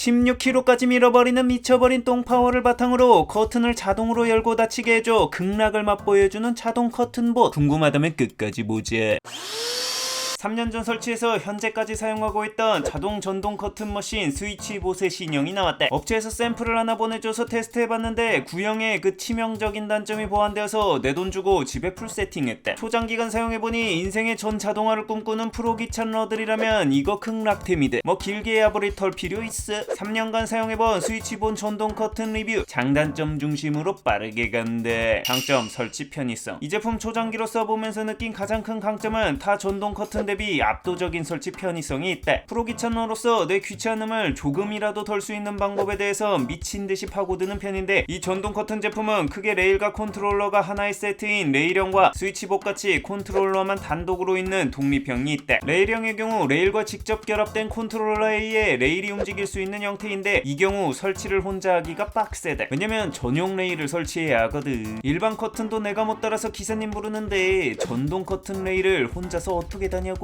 16kg까지 밀어버리는 미쳐버린 똥파워를 바탕으로 커튼을 자동으로 열고 닫히게 해줘 극락을 맛보여주는 자동 커튼봇. 궁금하다면 끝까지 보자 3년 전 설치해서 현재까지 사용하고 있던 자동 전동 커튼 머신 스위치봇의 신형이 나왔대. 업체에서 샘플을 하나 보내줘서 테스트해봤는데 구형의 그 치명적인 단점이 보완되어서 내 돈 주고 집에 풀 세팅했대. 초장기간 사용해보니 인생의 전 자동화를 꿈꾸는 프로 기찬 러들이라면 이거 극락템이대. 뭐 길게 야버리 털 필요 있어. 3년간 사용해본 스위치본 전동 커튼 리뷰. 장단점 중심으로 빠르게 간대. 장점 설치 편의성. 이 제품 초장기로 써보면서 느낀 가장 큰 강점은 타 전동 커튼 대비 압도적인 설치 편의성이 있대. 프로 기찬러로서 내 귀찮음을 조금이라도 덜 수 있는 방법에 대해서 미친 듯이 파고드는 편인데 이 전동 커튼 제품은 크게 레일과 컨트롤러가 하나의 세트인 레일형과 스위치봇 같이 컨트롤러만 단독으로 있는 독립형이 있대. 레일형의 경우 레일과 직접 결합된 컨트롤러에 의해 레일이 움직일 수 있는 형태인데 이 경우 설치를 혼자 하기가 빡세대. 왜냐면 전용 레일을 설치해야 하거든. 일반 커튼도 내가 못 따라서 기사님 부르는데 전동 커튼 레일을 혼자서 어떻게 다냐고.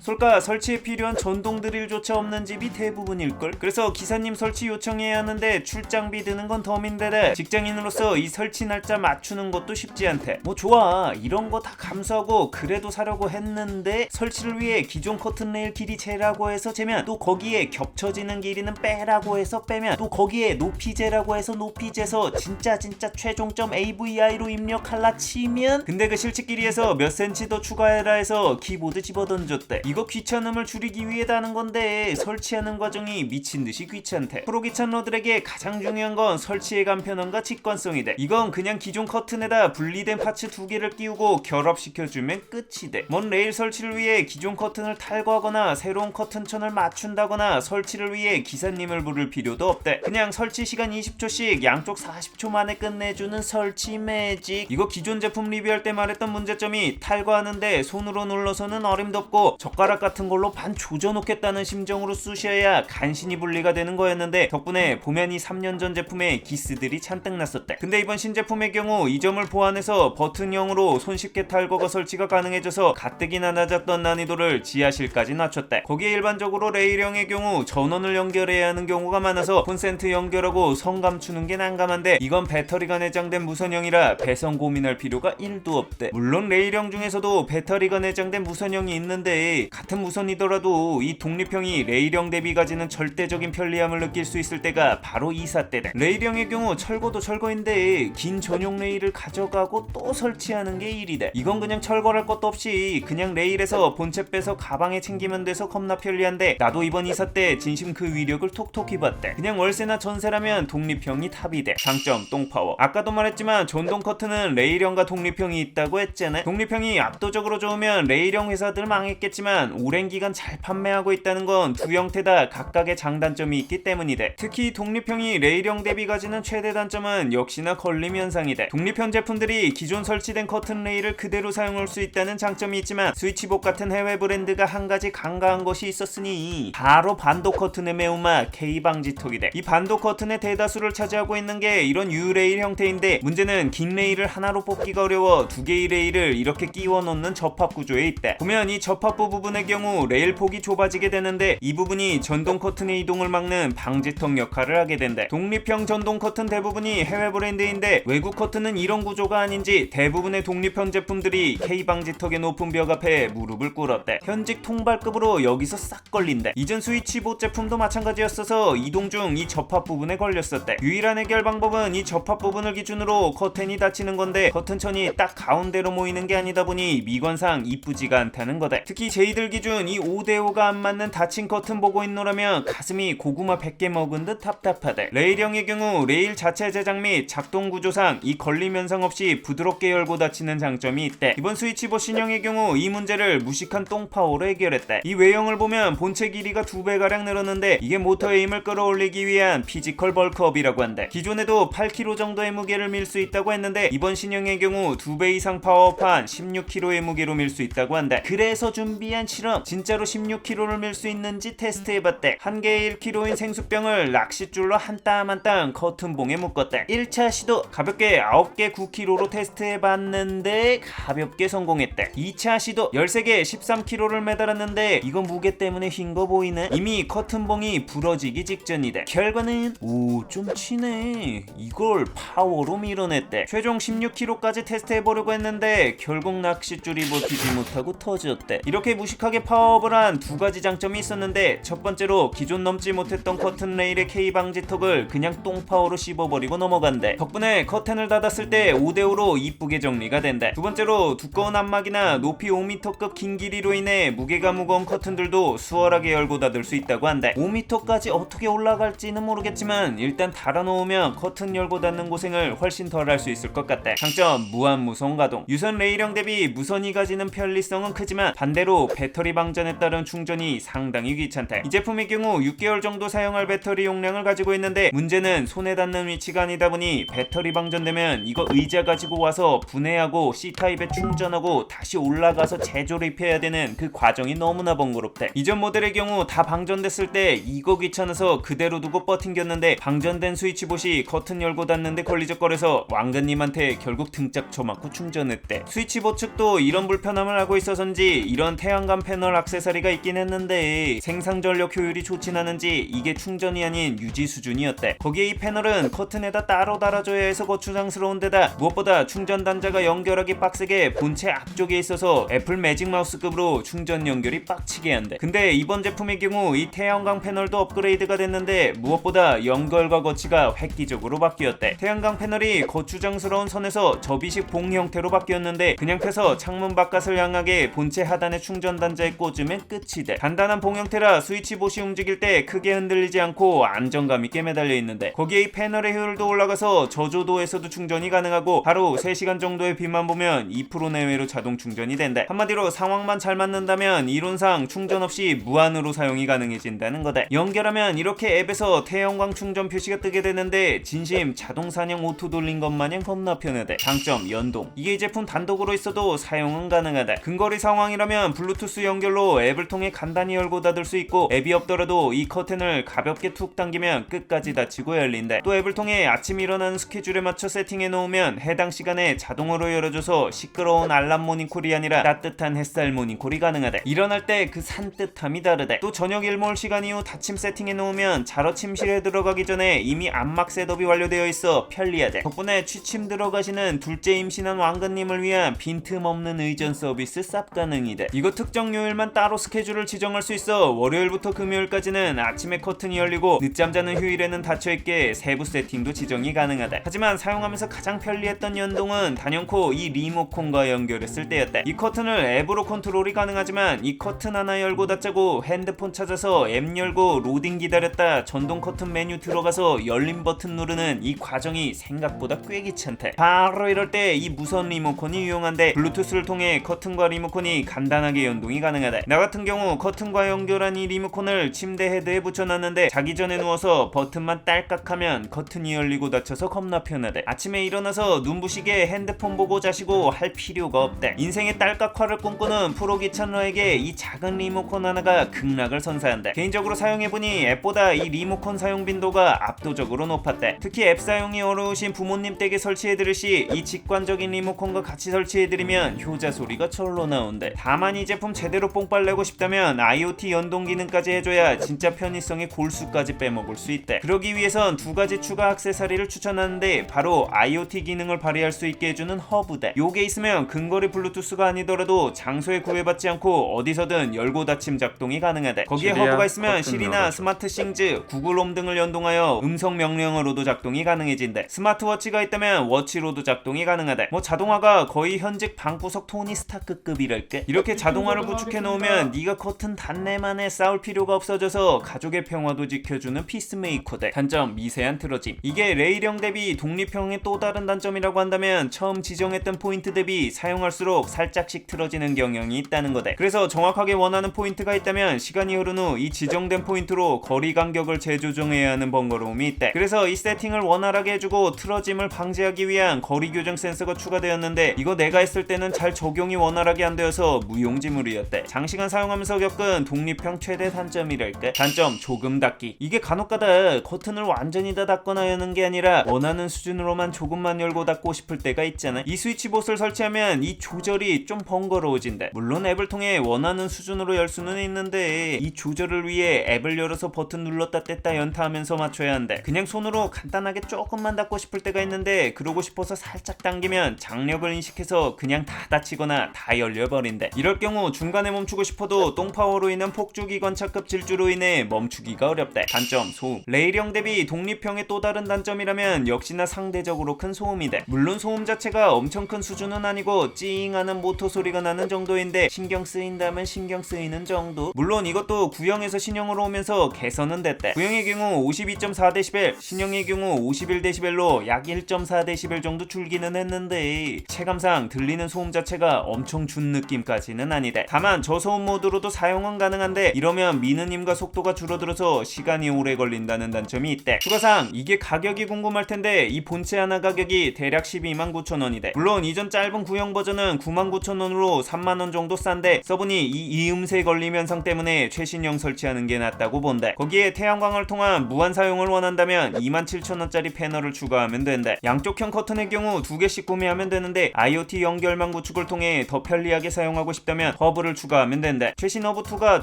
솔까 설치에 필요한 전동 드릴조차 없는 집이 대부분일걸. 그래서 기사님 설치 요청해야 하는데 출장비 드는 건 덤인데다 직장인으로서 이 설치 날짜 맞추는 것도 쉽지 않대. 뭐 좋아 이런 거 다 감수하고 그래도 사려고 했는데 설치를 위해 기존 커튼 레일 길이 재라고 해서 재면 또 거기에 겹쳐지는 길이는 빼라고 해서 빼면 또 거기에 높이 재라고 해서 높이 재서 진짜 진짜 최종점 AVI로 입력할라 치면 근데 그 실측 길이에서 몇 센치 더 추가해라 해서 키보드 집어 던졌대. 이거 귀찮음을 줄이기 위해다는 건데 설치하는 과정이 미친 듯이 귀찮대. 프로 귀찮러들에게 가장 중요한 건 설치의 간편함과 직관성이 돼. 이건 그냥 기존 커튼에다 분리된 파츠 두 개를 끼우고 결합시켜주면 끝이 돼. 먼 레일 설치를 위해 기존 커튼을 탈거하거나 새로운 커튼천을 맞춘다거나 설치를 위해 기사님을 부를 필요도 없대. 그냥 설치 시간 20초씩 양쪽 40초 만에 끝내주는 설치 매직. 이거 기존 제품 리뷰할 때 말했던 문제점이 탈거하는데 손으로 눌러서는 어림도 없고 젓가락 같은 걸로 반 조져놓겠다는 심정으로 쑤셔야 간신히 분리가 되는 거였는데 덕분에 보면 이 3년 전 제품에 기스들이 잔뜩 났었대. 근데 이번 신제품의 경우 이 점을 보완해서 버튼형으로 손쉽게 탈거가 설치가 가능해져서 가뜩이나 낮았던 난이도를 지하실까지 낮췄대. 거기에 일반적으로 레일형의 경우 전원을 연결해야 하는 경우가 많아서 콘센트 연결하고 성 감추는 게 난감한데 이건 배터리가 내장된 무선형이라 배선 고민할 필요가 1도 없대. 물론 레일형 중에서도 배터리가 내장된 무선형이 있는 데 같은 무선이더라도 이 독립형이 레일형 대비 가지는 절대적인 편리함을 느낄 수 있을 때가 바로 이사때래. 레일형의 경우 철거도 철거인데 긴 전용 레일을 가져가고 또 설치하는 게 일이래. 이건 그냥 철거할 것도 없이 그냥 레일에서 본체 빼서 가방에 챙기면 돼서 겁나 편리한데 나도 이번 이사 때 진심 그 위력을 톡톡히 봤대. 그냥 월세나 전세라면 독립형이 탑이돼. 장점 똥파워. 아까도 말했지만 전동 커튼은 레일형과 독립형이 있다고 했잖아. 독립형이 압도적으로 좋으면 레일형 회사들 망했겠지만 오랜 기간 잘 판매하고 있다는 건 두 형태 다 각각의 장단점이 있기 때문이래. 특히 독립형이 레일형 대비 가지는 최대 단점은 역시나 걸림 현상이돼. 독립형 제품들이 기존 설치된 커튼 레일을 그대로 사용할 수 있다는 장점이 있지만 스위치봇 같은 해외 브랜드가 한 가지 간과한 것이 있었으니 바로 반도 커튼의 매운맛 K 방지턱이돼. 이 반도 커튼의 대다수를 차지하고 있는 게 이런 U 레일 형태인데 문제는 긴 레일을 하나로 뽑기가 어려워 두 개의 레일을 이렇게 끼워 놓는 접합 구조에 있대. 보면 이 접합부 부분의 경우 레일 폭이 좁아지게 되는데 이 부분이 전동 커튼의 이동을 막는 방지턱 역할을 하게 된대. 독립형 전동 커튼 대부분이 해외 브랜드인데 외국 커튼은 이런 구조가 아닌지 대부분의 독립형 제품들이 K 방지턱의 높은 벽 앞에 무릎을 꿇었대. 현직 통발급으로 여기서 싹 걸린대. 이전 스위치봇 제품도 마찬가지였어서 이동 중 이 접합 부분에 걸렸었대. 유일한 해결 방법은 이 접합 부분을 기준으로 커튼이 닫히는 건데 커튼천이 딱 가운데로 모이는 게 아니다 보니 미관상 이쁘지가 않다는 거다. 특히 제이들 기준 이 5대5가 안 맞는 닫힌 커튼 보고 있노라면 가슴이 고구마 100개 먹은 듯 답답하대. 레일형의 경우 레일 자체 제작 및 작동 구조상 이 걸림 현상 없이 부드럽게 열고 닫히는 장점이 있대. 이번 스위치봇 신형의 경우 이 문제를 무식한 똥파워로 해결했대. 이 외형을 보면 본체 길이가 두 배가량 늘었는데 이게 모터의 힘을 끌어올리기 위한 피지컬 벌크업이라고 한대. 기존에도 8kg 정도의 무게를 밀 수 있다고 했는데 이번 신형의 경우 두배 이상 파워업한 16kg의 무게로 밀 수 있다고 한대. 그래서 위해서 준비한 실험. 진짜로 16kg를 밀 수 있는지 테스트해봤대. 한 개에 1kg인 생수병을 낚싯줄로 한 땀 한 땀 커튼봉에 묶었대. 1차 시도 가볍게 9개 9kg로 테스트해봤는데 가볍게 성공했대. 2차 시도 13개 13kg를 매달았는데 이건 무게 때문에 휜거 보이네. 이미 커튼봉이 부러지기 직전이대. 결과는 오 좀 치네. 이걸 파워로 밀어냈대. 최종 16kg까지 테스트해보려고 했는데 결국 낚싯줄이 버티지 못하고 터졌대 이렇게 무식하게 파워업을 한 두 가지 장점이 있었는데 첫 번째로 기존 넘지 못했던 커튼 레일의 K 방지턱을 그냥 똥파워로 씹어버리고 넘어간대. 덕분에 커튼을 닫았을 때 5대5로 이쁘게 정리가 된대. 두 번째로 두꺼운 안막이나 높이 5m급 긴 길이로 인해 무게가 무거운 커튼들도 수월하게 열고 닫을 수 있다고 한대. 5m까지 어떻게 올라갈지는 모르겠지만 일단 달아놓으면 커튼 열고 닫는 고생을 훨씬 덜 할 수 있을 것 같대. 장점 무한 무선 가동. 유선 레일형 대비 무선이 가지는 편리성은 크지만 반대로 배터리 방전에 따른 충전이 상당히 귀찮대 이 제품의 경우 6개월 정도 사용할 배터리 용량을 가지고 있는데 문제는 손에 닿는 위치가 아니다 보니 배터리 방전되면 이거 의자 가지고 와서 분해하고 C타입에 충전하고 다시 올라가서 재조립해야 되는 그 과정이 너무나 번거롭대 이전 모델의 경우 다 방전됐을 때 이거 귀찮아서 그대로 두고 버팅겼는데 방전된 스위치봇이 커튼 열고 닫는데 걸리적거려서 왕건님한테 결국 등짝 쳐맞고 충전했대. 스위치봇 측도 이런 불편함을 알고 있어서인지 이런 태양광 패널 액세서리가 있긴 했는데 생산 전력 효율이 좋진 않은지 이게 충전이 아닌 유지 수준이었대. 거기에 이 패널은 커튼에다 따로 달아줘야 해서 거추장스러운 데다 무엇보다 충전 단자가 연결하기 빡세게 본체 앞쪽에 있어서 애플 매직 마우스급으로 충전 연결이 빡치게 한대. 근데 이번 제품의 경우 이 태양광 패널도 업그레이드가 됐는데 무엇보다 연결과 거치가 획기적으로 바뀌었대. 태양광 패널이 거추장스러운 선에서 접이식 봉 형태로 바뀌었는데 그냥 펴서 창문 바깥을 향하게 본체 하단 에 충전 단자에 꽂으면 끝이 돼. 단단한 봉 형태라 스위치 봇이 움직일 때 크게 흔들리지 않고 안정감 있게 매달려 있는데 거기에 이 패널의 효율도 올라가서 저조도에서도 충전이 가능하고 하루 3시간 정도의 빛만 보면 2% 내외로 자동 충전이 된대. 한마디로 상황만 잘 맞는다면 이론상 충전 없이 무한으로 사용이 가능해진다는 거다 연결하면 이렇게 앱에서 태양광 충전 표시가 뜨게 되는데 진심 자동 사냥 오토 돌린 것 마냥 겁나 편하대. 장점 연동. 이게 이 제품 단독으로 있어도 사용은 가능하다 근거리 상황이라 면 블루투스 연결로 앱을 통해 간단히 열고 닫을 수 있고 앱이 없더라도 이 커튼을 가볍게 툭 당기면 끝까지 닫히고 열린다 또 앱을 통해 아침 일어나는 스케줄에 맞춰 세팅해 놓으면 해당 시간에 자동으로 열어줘서 시끄러운 알람 모닝콜이 아니라 따뜻한 햇살 모닝콜이 가능하다 일어날 때 그 산뜻함이 다르다 또 저녁 일몰 시간 이후 닫힘 세팅해 놓으면 자러 침실에 들어가기 전에 이미 안막 셋업이 완료되어 있어 편리하다 덕분에 취침 들어가시는 둘째 임신한 왕건님을 위한 빈틈없는 의전 서비스 쌉 가능이 다. 이거 특정 요일만 따로 스케줄을 지정할 수 있어 월요일부터 금요일까지는 아침에 커튼이 열리고 늦잠 자는 휴일에는 닫혀있게 세부 세팅도 지정이 가능하다. 하지만 사용하면서 가장 편리했던 연동은 단연코 이 리모컨과 연결했을 때였다. 이 커튼을 앱으로 컨트롤이 가능하지만 이 커튼 하나 열고 닫자고 핸드폰 찾아서 앱 열고 로딩 기다렸다 전동 커튼 메뉴 들어가서 열림 버튼 누르는 이 과정이 생각보다 꽤 귀찮대 바로 이럴 때 이 무선 리모컨이 유용한데 블루투스를 통해 커튼과 리모컨이 간 단하게 연동이 가능하다. 나 같은 경우 커튼과 연결한 이 리모컨을 침대 헤드에 붙여놨는데 자기 전에 누워서 버튼만 딸깍하면 커튼이 열리고 닫혀서 겁나 편하대. 아침에 일어나서 눈부시게 핸드폰 보고 자시고 할 필요가 없대. 인생의 딸깍화를 꿈꾸는 프로 귀찮러에게 이 작은 리모컨 하나가 극락을 선사한대. 개인적으로 사용해보니 앱보다 이 리모컨 사용 빈도가 압도적으로 높았대. 특히 앱 사용이 어려우신 부모님 댁에 설치해드릴 시 이 직관적인 리모컨과 같이 설치해드리면 효자 소리가 절로 나온대. 다만 이 제품 제대로 뽕빨 내고 싶다면 IoT 연동 기능까지 해줘야 진짜 편의성의 골수까지 빼먹을 수 있대 그러기 위해선 두 가지 추가 액세서리를 추천하는데 바로 IoT 기능을 발휘할 수 있게 해주는 허브대 요게 있으면 근거리 블루투스가 아니더라도 장소에 구애받지 않고 어디서든 열고 닫힘 작동이 가능하대 거기에 허브가 있으면 시리나. 스마트 싱즈, 구글 홈 등을 연동하여 음성 명령어로도 작동이 가능해진대. 스마트워치가 있다면 워치로도 작동이 가능하대. 뭐 자동화가 거의 현직 방구석 토니 스타크급이랄까. 이렇게 자동화를 구축해 놓으면 네가 커튼 단내만에 싸울 필요가 없어져서 가족의 평화도 지켜주는 피스메이커 대. 단점 미세한 틀어짐. 이게 레일형 대비 독립형의 또 다른 단점이라고 한다면 처음 지정했던 포인트 대비 사용할수록 살짝씩 틀어지는 경향이 있다는 거대. 그래서 정확하게 원하는 포인트가 있다면 시간이 흐른 후 이 지정된 포인트로 거리 간격을 재조정해야 하는 번거로움이 있대. 그래서 이 세팅을 원활하게 해주고 틀어짐을 방지하기 위한 거리 교정 센서가 추가되었는데 이거 내가 했을 때는 잘 적용이 원활하게 안 되어서 무용지물이었대. 장시간 사용하면서 겪은 독립형 최대 단점이랄까? 단점 조금 닫기. 이게 간혹가다 커튼을 완전히 다 닫거나 여는 게 아니라 원하는 수준으로만 조금만 열고 닫고 싶을 때가 있잖아. 이 스위치봇을 설치하면 이 조절이 좀 번거로워진대. 물론 앱을 통해 원하는 수준으로 열 수는 있는데 이 조절을 위해 앱을 열어서 버튼 눌렀다 뗐다 연타하면서 맞춰야 한대. 그냥 손으로 간단하게 조금만 닫고 싶을 때가 있는데 그러고 싶어서 살짝 당기면 장력을 인식해서 그냥 다 닫히거나 다 열려버린대. 이럴 경우 중간에 멈추고 싶어도 똥파워로 인한 폭주기관차급 질주로 인해 멈추기가 어렵대. 단점 소음. 레일형 대비 독립형의 또 다른 단점이라면 역시나 상대적으로 큰 소음이대. 물론 소음 자체가 엄청 큰 수준은 아니고 찡하는 모터 소리가 나는 정도인데 신경 쓰인다면 신경 쓰이는 정도. 물론 이것도 구형에서 신형으로 오면서 개선은 됐대. 구형의 경우 52.4dB, 신형의 경우 51dB로 약 1.4dB 정도 줄기는 했는데 체감상 들리는 소음 자체가 엄청 준 느낌까지 는 아니대. 다만 저소음 모드로도 사용은 가능한데 이러면 미느님과 속도가 줄어들어서 시간이 오래 걸린다는 단점이 있대. 추가상 이게 가격이 궁금할 텐데 이 본체 하나 가격이 대략 12만 9천 원이대. 물론 이전 짧은 구형 버전은 9만 9천 원으로 3만 원 정도 싼데 써보니 이 이음새 걸림 현상 때문에 최신형 설치하는 게 낫다고 본대. 거기에 태양광을 통한 무한 사용을 원한다면 2만 7천 원짜리 패널을 추가하면 된대. 양쪽형 커튼의 경우 두 개씩 구매하면 되는데 IoT 연결망 구축을 통해 더 편리하게 사용하고 싶다면 허브를 추가하면 된대. 최신 허브 2가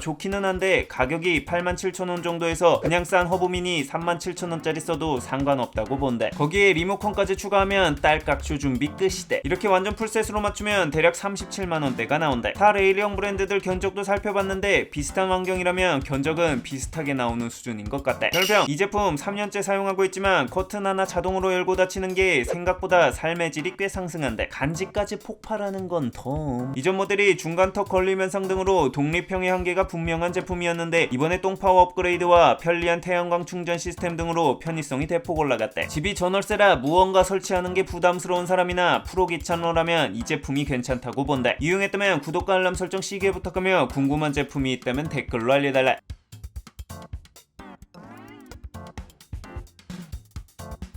좋기는 한데 가격이 8만 7천 원 정도에서 그냥 싼 허브 미니 3만 7천 원짜리 써도 상관없다고 본대. 거기에 리모컨까지 추가하면 딸깍쇼 준비 끝이대. 이렇게 완전 풀셋으로 맞추면 대략 37만 원대가 나온대. 타 레일형 브랜드들 견적도 살펴봤는데 비슷한 환경이라면 견적은 비슷하게 나오는 수준인 것 같대. 별평 이 제품 3년째 사용하고 있지만 커튼 하나 자동으로 열고 닫히는 게 생각보다 삶의 질이 꽤 상승한데 간지까지 폭발하는 건 더. 이전 모델이 중간 턱 걸림 현상 등으로 독립형의 한계가 분명한 제품이었는데 이번에 똥파워 업그레이드와 편리한 태양광 충전 시스템 등으로 편의성이 대폭 올라갔대. 집이 전월세라 무언가 설치하는 게 부담스러운 사람이나 프로 귀찮러라면 이 제품이 괜찮다고 본다. 이용했다면 구독과 알람 설정 시기에 부탁하며 궁금한 제품이 있다면 댓글로 알려달라.